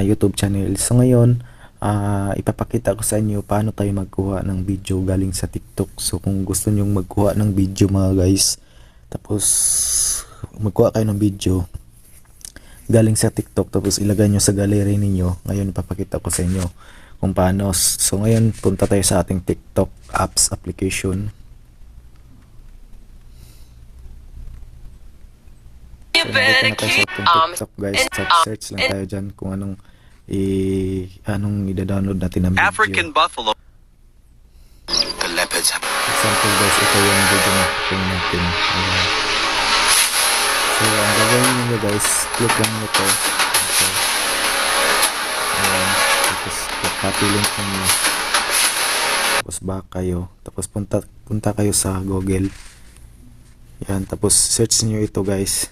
YouTube channel. So ngayon, ah, ipapakita ko sa inyo paano tayo magkuha ng video galing sa TikTok. So kung gusto niyo magkuha ng video mga guys, tapos magkuha kayo ng video galing sa TikTok tapos ilagay nyo sa gallery ninyo. Ngayon ipapakita ko sa inyo kung paano. So ngayon punta tayo sa ating TikTok apps application. So, better nandito na tayo sa um TikTok guys. and, Search, um, search lang tayo dyan kung anong i anong i-download natin na video. African buffalo. The leopards example guys, ito yung video na natin. Ayan. So, ang gagawin nyo guys, click lang nyo to. Ito. Ayan. Tapos, copy link nyo. Tapos, back kayo. Tapos, punta, punta kayo sa Google. Yan. Tapos, search nyo ito guys.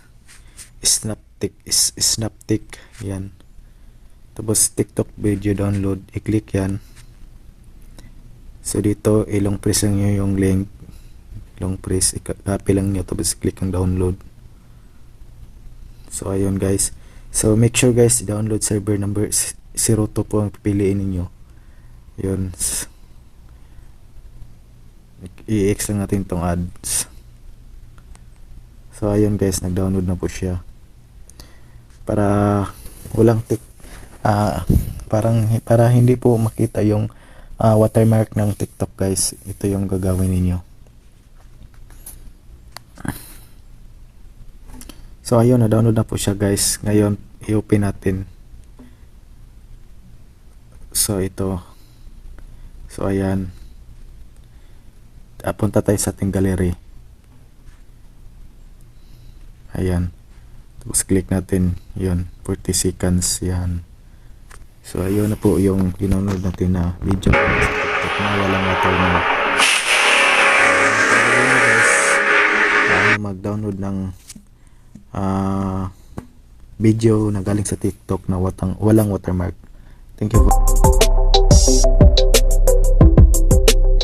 Snaptik. Is, Snaptik. Yan. Tapos, TikTok video download. I-click yan. So dito, ilong press lang nyo yung link. Long press, i-copy lang nyo tapos click ang download. So ayun guys. So make sure guys, download server number 02 po ang pipiliin ninyo. Yun. I-X lang natin tong ads. So ayun guys, nag-download na po siya. Para walang tik ah parang para hindi po makita yung ah, watermark ng TikTok guys. Ito yung gagawin ninyo. So ayun, na-download na po siya guys. Ngayon, i-open natin. So ito. So ayan. Ah, Punta tayo sa ating gallery. Ayan. Tapos click natin. Yun. 40 seconds. Yan. So ayun na po yung dinownload natin na video na walang. Ayun na guys. Paano mag-download ng ah, video na galing sa TikTok na watang, walang watermark. Thank you.